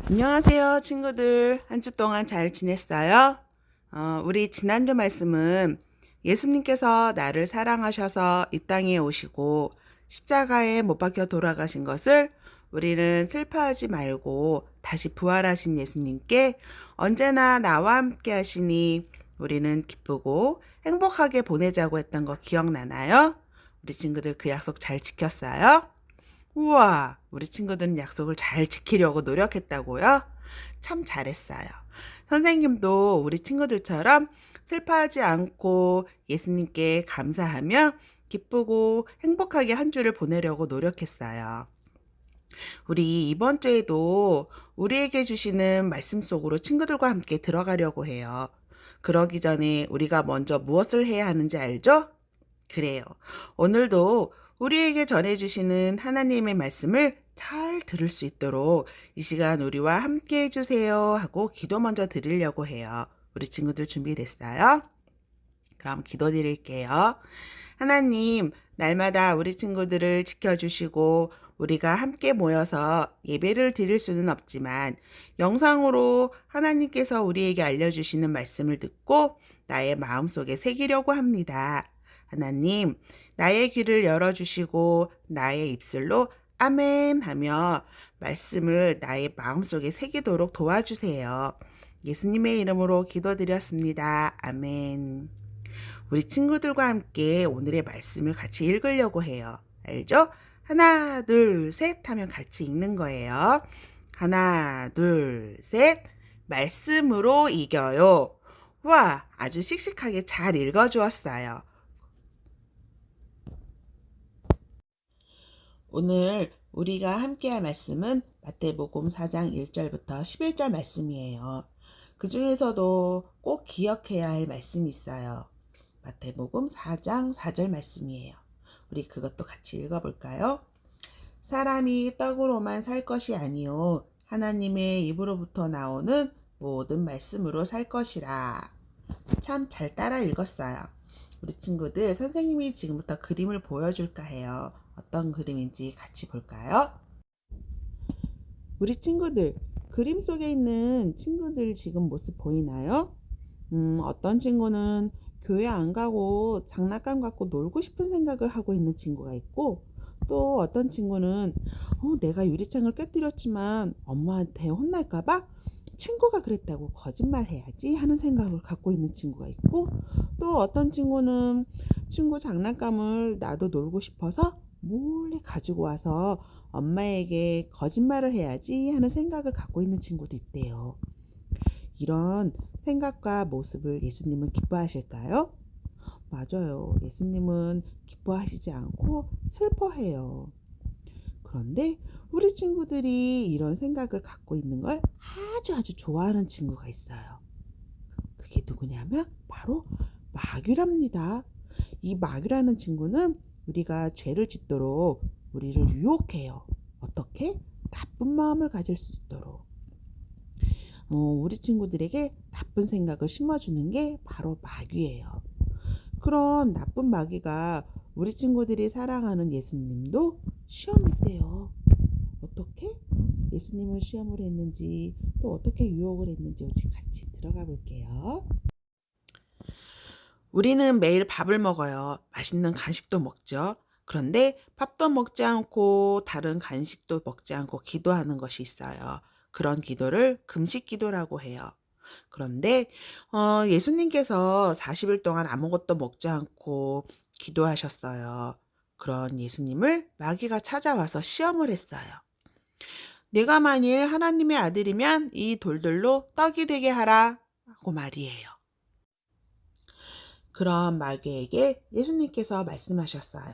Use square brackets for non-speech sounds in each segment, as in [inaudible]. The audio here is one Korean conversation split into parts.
안녕하세요, 친구들. 한 주 동안 잘 지냈어요? 어, 우리 지난주 말씀은 예수님께서 나를 사랑하셔서 이 땅에 오시고 십자가에 못 박혀 돌아가신 것을 우리는 슬퍼하지 말고 다시 부활하신 예수님께 언제나 나와 함께 하시니 우리는 기쁘고 행복하게 보내자고 했던 거 기억나나요? 우리 친구들 그 약속 잘 지켰어요? 우와, 우리 친구들은 약속을 잘 지키려고 노력했다고요? 참 잘했어요. 선생님도 우리 친구들처럼 슬퍼하지 않고 예수님께 감사하며 기쁘고 행복하게 한 주를 보내려고 노력했어요. 우리 이번 주에도 우리에게 주시는 말씀 속으로 친구들과 함께 들어가려고 해요. 그러기 전에 우리가 먼저 무엇을 해야 하는지 알죠? 그래요. 오늘도 우리에게 전해주시는 하나님의 말씀을 잘 들을 수 있도록 이 시간 우리와 함께 해주세요 하고 기도 먼저 드리려고 해요. 우리 친구들 준비됐어요? 그럼 기도 드릴게요. 하나님, 날마다 우리 친구들을 지켜주시고 우리가 함께 모여서 예배를 드릴 수는 없지만 영상으로 하나님께서 우리에게 알려주시는 말씀을 듣고 나의 마음속에 새기려고 합니다. 하나님, 나의 귀를 열어주시고 나의 입술로 아멘 하며 말씀을 나의 마음속에 새기도록 도와주세요. 예수님의 이름으로 기도드렸습니다. 아멘. 우리 친구들과 함께 오늘의 말씀을 같이 읽으려고 해요. 알죠? 하나, 둘, 셋 하면 같이 읽는 거예요. 하나, 둘, 셋. 말씀으로 이겨요. 와, 아주 씩씩하게 잘 읽어주었어요. 오늘 우리가 함께 할 말씀은 마태복음 4장 1절부터 11절 말씀이에요. 그 중에서도 꼭 기억해야 할 말씀이 있어요. 마태복음 4장 4절 말씀이에요. 우리 그것도 같이 읽어볼까요? 사람이 떡으로만 살 것이 아니요 하나님의 입으로부터 나오는 모든 말씀으로 살 것이라. 참 잘 따라 읽었어요. 우리 친구들 선생님이 지금부터 그림을 보여줄까 해요. 어떤 그림인지 같이 볼까요? 우리 친구들 그림 속에 있는 친구들 지금 모습 보이나요? 음, 어떤 친구는 교회 안 가고 장난감 갖고 놀고 싶은 생각을 하고 있는 친구가 있고 또 어떤 친구는 어, 내가 유리창을 깨뜨렸지만 엄마한테 혼날까봐 친구가 그랬다고 거짓말 해야지 하는 생각을 갖고 있는 친구가 있고 또 어떤 친구는 친구 장난감을 나도 놀고 싶어서 몰래 가지고 와서 엄마에게 거짓말을 해야지 하는 생각을 갖고 있는 친구도 있대요. 이런 생각과 모습을 예수님은 기뻐하실까요? 맞아요. 예수님은 기뻐하시지 않고 슬퍼해요. 그런데 우리 친구들이 이런 생각을 갖고 있는 걸 아주 아주 좋아하는 친구가 있어요. 그게 누구냐면 바로 마귀랍니다. 이 마귀라는 친구는 우리가 죄를 짓도록 우리를 유혹해요. 어떻게? 나쁜 마음을 가질 수 있도록. 어, 우리 친구들에게 나쁜 생각을 심어주는 게 바로 마귀예요. 그런 나쁜 마귀가 우리 친구들이 사랑하는 예수님도 시험했대요. 어떻게? 예수님은 시험을 했는지 또 어떻게 유혹을 했는지 우리 같이 들어가 볼게요. 우리는 매일 밥을 먹어요. 맛있는 간식도 먹죠. 그런데 밥도 먹지 않고 다른 간식도 먹지 않고 기도하는 것이 있어요. 그런 기도를 금식 기도라고 해요. 그런데 어, 예수님께서 40일 동안 아무것도 먹지 않고 기도하셨어요. 그런 예수님을 마귀가 찾아와서 시험을 했어요. 내가 만일 하나님의 아들이면 이 돌들로 떡이 되게 하라 하고 말이에요. 그런 마귀에게 예수님께서 말씀하셨어요.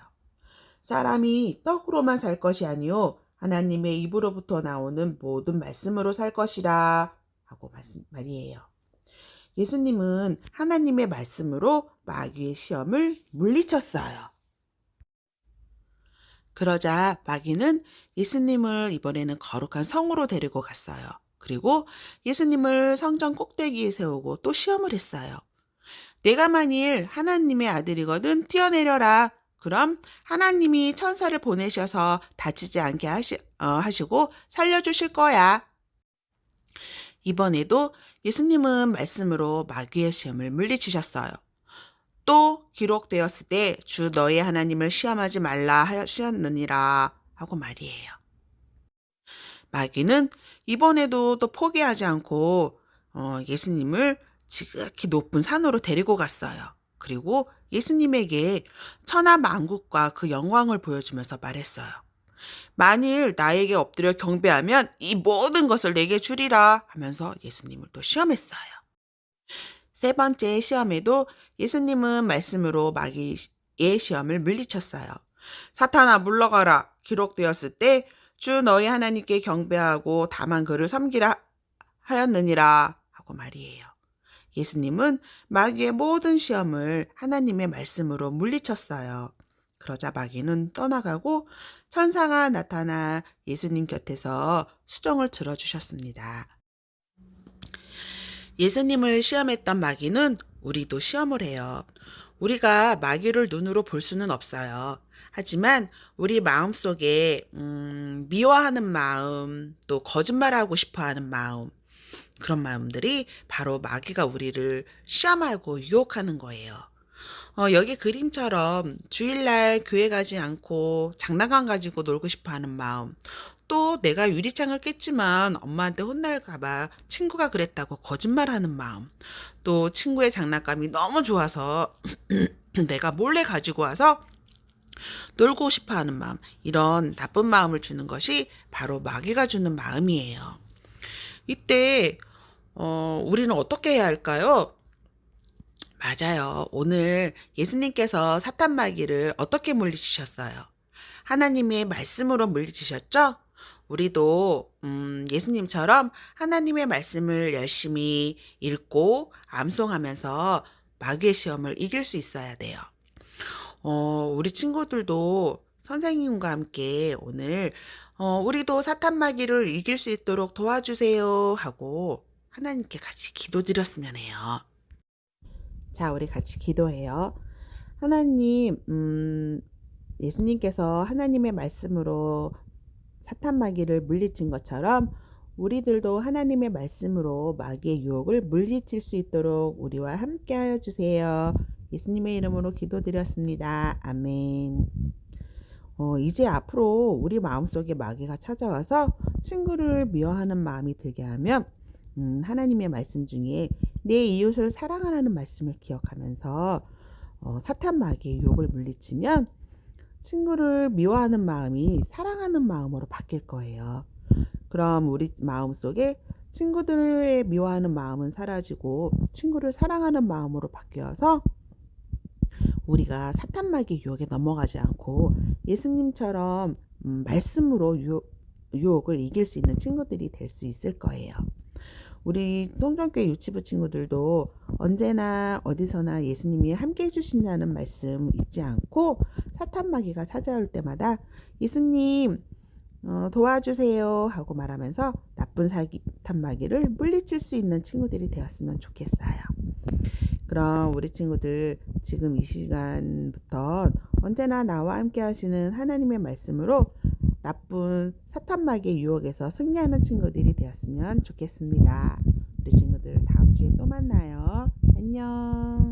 사람이 떡으로만 살 것이 아니요 하나님의 입으로부터 나오는 모든 말씀으로 살 것이라 하고 말이에요. 예수님은 하나님의 말씀으로 마귀의 시험을 물리쳤어요. 그러자 마귀는 예수님을 이번에는 거룩한 성으로 데리고 갔어요. 그리고 예수님을 성전 꼭대기에 세우고 또 시험을 했어요. 내가 만일 하나님의 아들이거든 뛰어내려라. 그럼 하나님이 천사를 보내셔서 다치지 않게 하시, 어, 하시고 살려주실 거야. 이번에도 예수님은 말씀으로 마귀의 시험을 물리치셨어요. 또 기록되었을 때 주 너희 하나님을 시험하지 말라 하셨느니라 하고 말이에요. 마귀는 이번에도 또 포기하지 않고 어, 예수님을 지극히 높은 산으로 데리고 갔어요. 그리고 예수님에게 천하 만국과 그 영광을 보여주면서 말했어요. 만일 나에게 엎드려 경배하면 이 모든 것을 내게 주리라 하면서 예수님을 또 시험했어요. 세 번째 시험에도 예수님은 말씀으로 마귀의 시험을 물리쳤어요. 사탄아 물러가라 기록되었을 때 주 너희 하나님께 경배하고 다만 그를 섬기라 하였느니라 하고 말이에요. 예수님은 마귀의 모든 시험을 하나님의 말씀으로 물리쳤어요. 그러자 마귀는 떠나가고 천사가 나타나 예수님 곁에서 수정을 들어주셨습니다. 예수님을 시험했던 마귀는 우리도 시험을 해요. 우리가 마귀를 눈으로 볼 수는 없어요. 하지만 우리 마음 속에 음, 미워하는 마음, 또 거짓말하고 싶어하는 마음, 그런 마음들이 바로 마귀가 우리를 시험하고 유혹하는 거예요. 어, 여기 그림처럼 주일날 교회 가지 않고 장난감 가지고 놀고 싶어 하는 마음, 또 내가 유리창을 깼지만 엄마한테 혼날까봐 친구가 그랬다고 거짓말하는 마음, 또 친구의 장난감이 너무 좋아서 [clears throat] 내가 몰래 가지고 와서 놀고 싶어 하는 마음, 이런 나쁜 마음을 주는 것이 바로 마귀가 주는 마음이에요. 이때, 어, 우리는 어떻게 해야 할까요? 맞아요. 오늘 예수님께서 사탄 마귀를 어떻게 물리치셨어요? 하나님의 말씀으로 물리치셨죠? 우리도 음, 예수님처럼 하나님의 말씀을 열심히 읽고 암송하면서 마귀의 시험을 이길 수 있어야 돼요. 어, 우리 친구들도 선생님과 함께 오늘 어, 우리도 사탄 마귀를 이길 수 있도록 도와주세요 하고 하나님께 같이 기도드렸으면 해요. 자, 우리 같이 기도해요. 하나님, 음, 예수님께서 하나님의 말씀으로 사탄 마귀를 물리친 것처럼 우리들도 하나님의 말씀으로 마귀의 유혹을 물리칠 수 있도록 우리와 함께 하여 주세요. 예수님의 이름으로 기도드렸습니다. 아멘. 어, 이제 앞으로 우리 마음속에 마귀가 찾아와서 친구를 미워하는 마음이 들게 하면 음, 하나님의 말씀 중에 내 이웃을 사랑하라는 말씀을 기억하면서 어, 사탄 마귀의 유혹을 물리치면 친구를 미워하는 마음이 사랑하는 마음으로 바뀔 거예요. 그럼 우리 마음 속에 친구들의 미워하는 마음은 사라지고 친구를 사랑하는 마음으로 바뀌어서 우리가 사탄 마귀 유혹에 넘어가지 않고 예수님처럼 음, 말씀으로 유혹, 유혹을 이길 수 있는 친구들이 될 수 있을 거예요. 우리 성전교회 유치부 친구들도 언제나 어디서나 예수님이 함께 해주신다는 말씀 잊지 않고 사탄 마귀가 찾아올 때마다 예수님 어, 도와주세요 하고 말하면서 나쁜 사탄 마귀를 물리칠 수 있는 친구들이 되었으면 좋겠어요. 그럼 우리 친구들 지금 이 시간부터 언제나 나와 함께 하시는 하나님의 말씀으로 나쁜 사탄 마귀의 유혹에서 승리하는 친구들이 되었으면 좋겠습니다. 우리 친구들 다음 주에 또 만나요. 안녕.